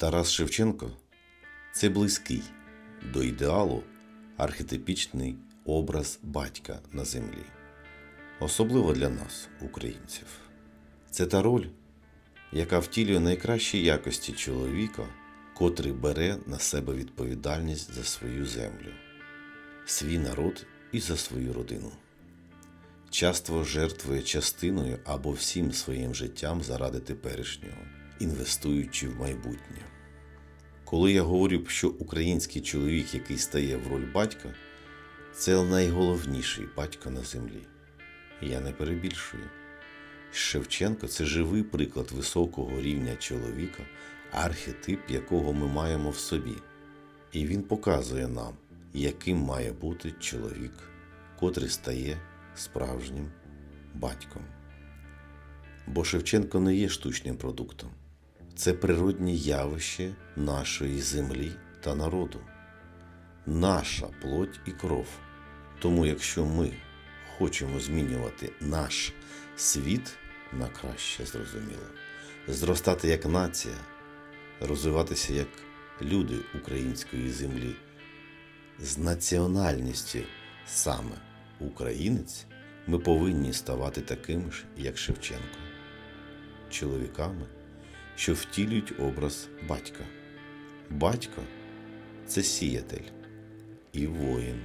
Тарас Шевченко це близький до ідеалу архетипічний образ батька на землі, особливо для нас, українців. Це та роль, яка втілює найкращі якості чоловіка, котрий бере на себе відповідальність за свою землю, свій народ і за свою родину. Часто жертвує частиною або всім своїм життям заради теперішнього, інвестуючи в майбутнє. Коли я говорю, що український чоловік, який стає в роль батька, це найголовніший батько на землі. Я не перебільшую. Шевченко це живий приклад високого рівня чоловіка, архетип якого ми маємо в собі. І він показує нам, яким має бути чоловік, котрий стає справжнім батьком. Бо Шевченко не є штучним продуктом, це природні явище нашої землі та народу, наша плоть і кров. Тому, якщо ми хочемо змінювати наш світ на краще, зрозуміло, зростати як нація, розвиватися як люди української землі, з національністю саме українець, ми повинні ставати такими ж, як Шевченко, чоловіками, що втілюють образ батька. Батько це сіятель і воїн.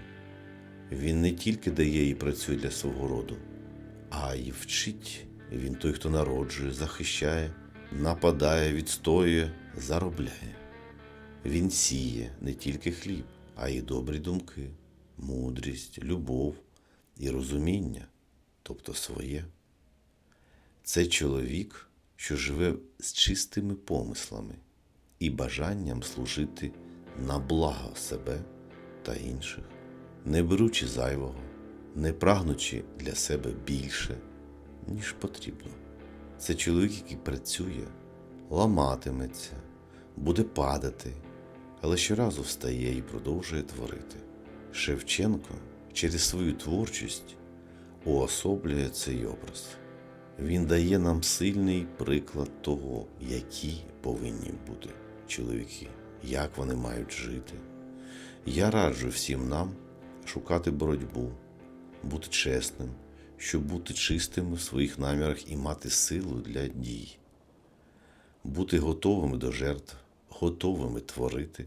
Він не тільки дає і працює для свого роду, а й вчить. Він той, хто народжує, захищає, нападає, відстоює, заробляє. Він сіє не тільки хліб, а й добрі думки, мудрість, любов і розуміння, тобто своє. Це чоловік, що живе з чистими помислами і бажанням служити на благо себе та інших, не беручи зайвого, не прагнучи для себе більше, ніж потрібно. Це чоловік, який працює, ламатиметься, буде падати, але щоразу встає і продовжує творити. Шевченко через свою творчість уособлює цей образ. Він дає нам сильний приклад того, які повинні бути чоловіки, як вони мають жити. Я раджу всім нам шукати боротьбу, бути чесним, щоб бути чистими в своїх намірах і мати силу для дій, бути готовими до жертв, готовими творити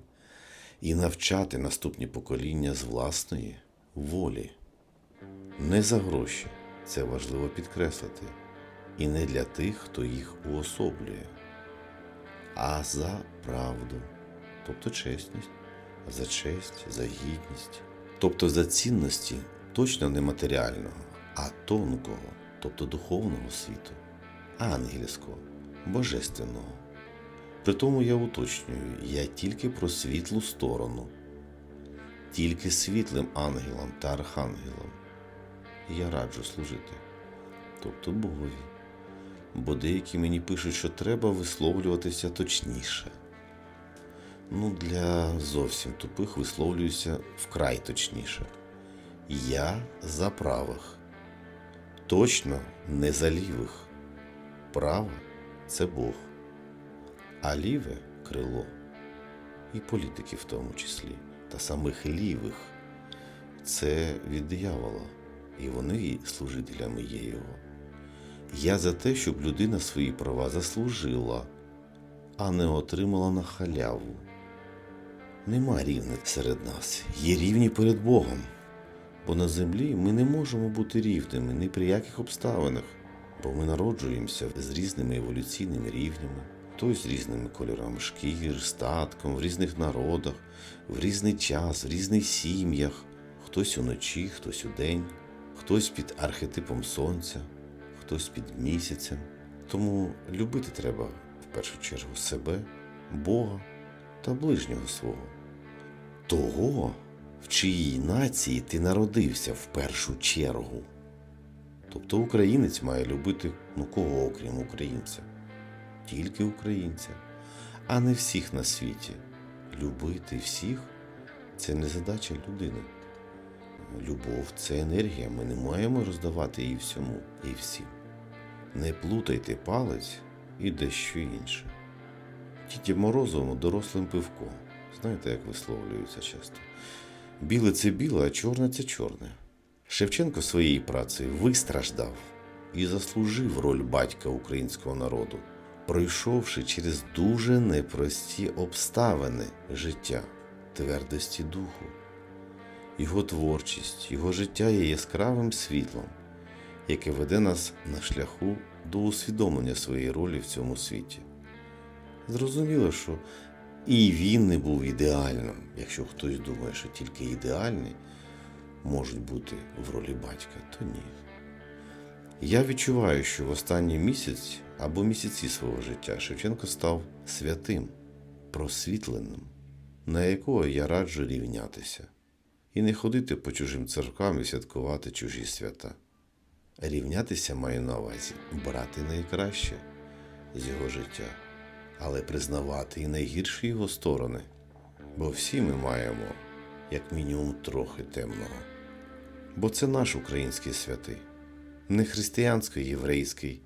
і навчати наступні покоління з власної волі. Не за гроші, це важливо підкреслити, і не для тих, хто їх уособлює, а за правду, тобто чесність, за честь, за гідність, тобто за цінності точно не матеріального, а тонкого, тобто духовного світу, ангельського, божественного. При тому я уточнюю, я тільки про світлу сторону, тільки світлим ангелам та архангелам я раджу служити, тобто Богові. Бо деякі мені пишуть, що треба висловлюватися точніше. Ну, для зовсім тупих висловлююся вкрай точніше. Я за правих. Точно не за лівих. Право це Бог, а ліве крило, і політики в тому числі, та самих лівих це від диявола, і вони служителями є його. Я за те, щоб людина свої права заслужила, а не отримала на халяву. Нема рівних серед нас, є рівні перед Богом. Бо на землі ми не можемо бути рівними ні при яких обставинах, бо ми народжуємося з різними еволюційними рівнями, хтось з різними кольорами шкір, статком, в різних народах, в різний час, в різних сім'ях, хтось уночі, хтось удень, хтось під архетипом сонця, хтось під місяцем. Тому любити треба в першу чергу себе, Бога та ближнього свого того, в чиїй нації ти народився в першу чергу. Тобто українець має любити ну кого, окрім українця, тільки українця, а не всіх на світі. Любити всіх це не задача людини. Любов це енергія, ми не маємо роздавати її всьому і всім. Не плутайте палець і дещо інше. Тіті Морозовому дорослим пивко. Знаєте, як висловлюються часто. Біле це біле, а чорне це чорне. Шевченко своєю працею вистраждав і заслужив роль батька українського народу, пройшовши через дуже непрості обставини життя, твердості духу. Його творчість, його життя є яскравим світлом, яке веде нас на шляху до усвідомлення своєї ролі в цьому світі. Зрозуміло, що і він не був ідеальним, якщо хтось думає, що тільки ідеальні можуть бути в ролі батька, то ні. Я відчуваю, що в останній місяць або місяці свого життя Шевченко став святим, просвітленим, на якого я раджу рівнятися, і не ходити по чужим церквам і святкувати чужі свята. Рівнятися маю на увазі брати найкраще з його життя, але признавати і найгірші його сторони, бо всі ми маємо, як мінімум, трохи темного. Бо це наш український святий, не християнсько-єврейський,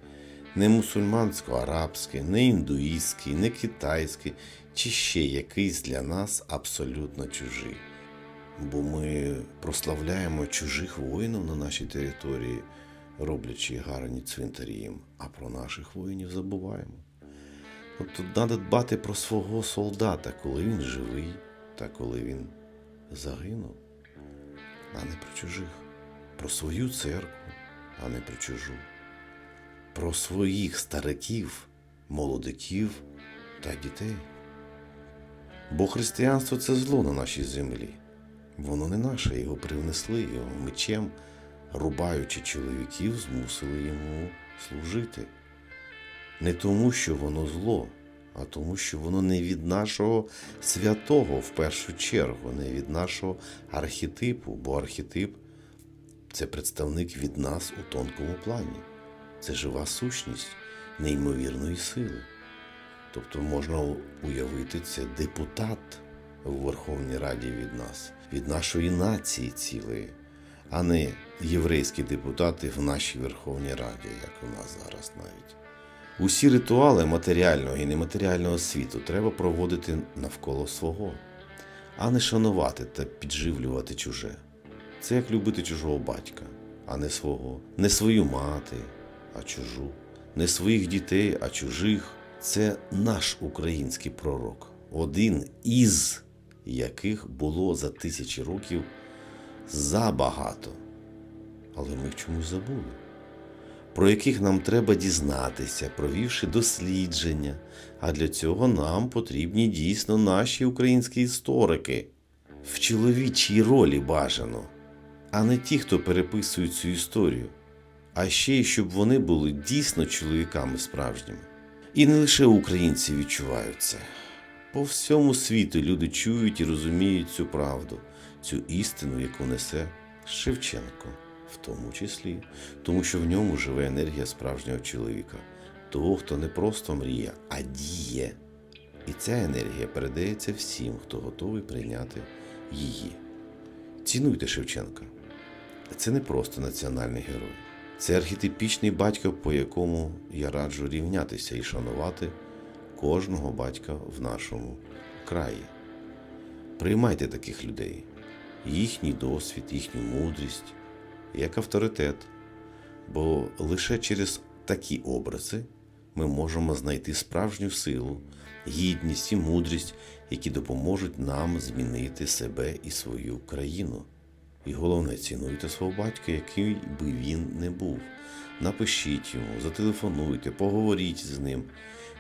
не мусульмансько-арабський, не індуїстський, не китайський, чи ще якийсь для нас абсолютно чужий. Бо ми прославляємо чужих воїнів на нашій території, роблячи гарні цвинтарі їм, а про наших воїнів забуваємо. Тобто треба дбати про свого солдата, коли він живий та коли він загинув, а не про чужих, про свою церкву, а не про чужу, про своїх стариків, молодиків та дітей. Бо християнство це зло на нашій землі. Воно не наше, його привнесли, його мечем, рубаючи чоловіків, змусили йому служити. Не тому, що воно зло, а тому, що воно не від нашого святого в першу чергу, не від нашого архетипу, бо архетип це представник від нас у тонкому плані. Це жива сущність неймовірної сили. Тобто можна уявити це депутат в Верховній Раді від нас, від нашої нації цілої, а не єврейські депутати в нашій Верховній Раді, як у нас зараз навіть. Усі ритуали матеріального і нематеріального світу треба проводити навколо свого, а не шанувати та підживлювати чуже. Це як любити чужого батька, а не свого, не свою мати, а чужу, не своїх дітей, а чужих. Це наш український пророк, один із яких було за тисячі років забагато. Але ми чомусь забули про яких нам треба дізнатися, провівши дослідження. А для цього нам потрібні дійсно наші українські історики в чоловічій ролі бажано, а не ті, хто переписують цю історію, а ще й щоб вони були дійсно чоловіками справжніми. І не лише українці відчувають це. По всьому світу люди чують і розуміють цю правду, цю істину, яку несе Шевченко в тому числі, тому що в ньому живе енергія справжнього чоловіка, того, хто не просто мріє, а діє. І ця енергія передається всім, хто готовий прийняти її. Цінуйте Шевченка. Це не просто національний герой, це архетипічний батько, по якому я раджу рівнятися і шанувати кожного батька в нашому краї. Приймайте таких людей, їхній досвід, їхню мудрість як авторитет, бо лише через такі образи ми можемо знайти справжню силу, гідність і мудрість, які допоможуть нам змінити себе і свою країну. І головне, цінуйте свого батька, який би він не був. Напишіть йому, зателефонуйте, поговоріть з ним,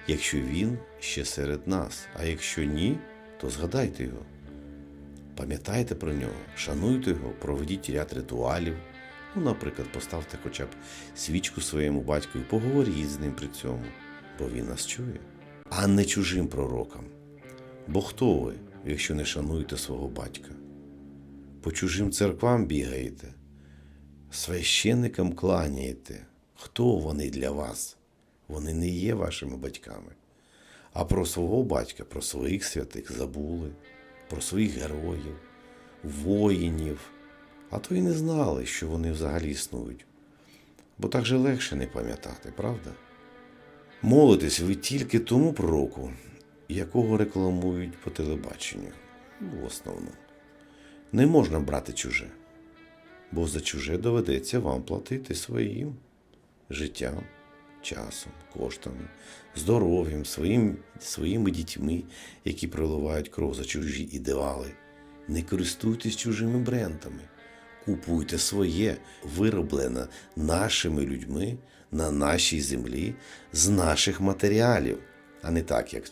якщо він ще серед нас, а якщо ні, то згадайте його. Пам'ятайте про нього, шануйте його, проведіть ряд ритуалів. Ну, наприклад, поставте хоча б свічку своєму батьку поговоріть з ним при цьому, бо він нас чує, а не чужим пророкам. Бо хто ви, якщо не шануєте свого батька? По чужим церквам бігаєте, священникам кланяєте. Хто вони для вас? Вони не є вашими батьками. А про свого батька, про своїх святих забули, про своїх героїв, воїнів а то й не знали, що вони взагалі існують. Бо так же легше не пам'ятати, правда? Молитесь ви тільки тому пророку, якого рекламують по телебаченню в основному. Не можна брати чуже, бо за чуже доведеться вам платити своїм життям, часом, коштами, здоров'ям, своїм, своїми дітьми, які проливають кров за чужі ідеали. Не користуйтесь чужими брендами. Купуйте своє, вироблене нашими людьми на нашій землі з наших матеріалів, а не так, як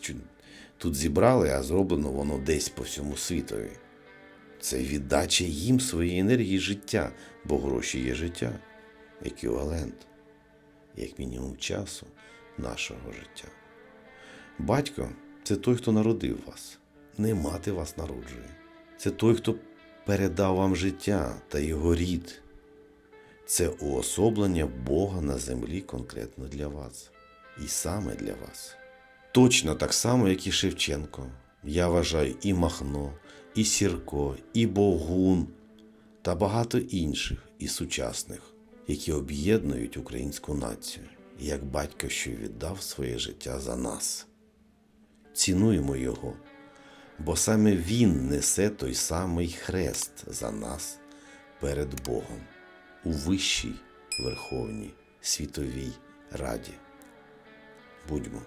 тут зібрали, а зроблено воно десь по всьому світові. Це віддача їм своєї енергії життя, бо гроші є життя, еквівалент, як мінімум часу нашого життя. Батько це той, хто народив вас, не мати вас народжує. Це той, хто передав вам життя та його рід. Це уособлення Бога на землі конкретно для вас. І саме для вас. Точно так само, як і Шевченко. Я вважаю і Махно, і Сірко, і Богун та багато інших і сучасних, які об'єднують українську націю, як батько, що віддав своє життя за нас. Цінуємо його, бо саме Він несе той самий хрест за нас перед Богом у вищій Верховній Світовій Раді. Будьмо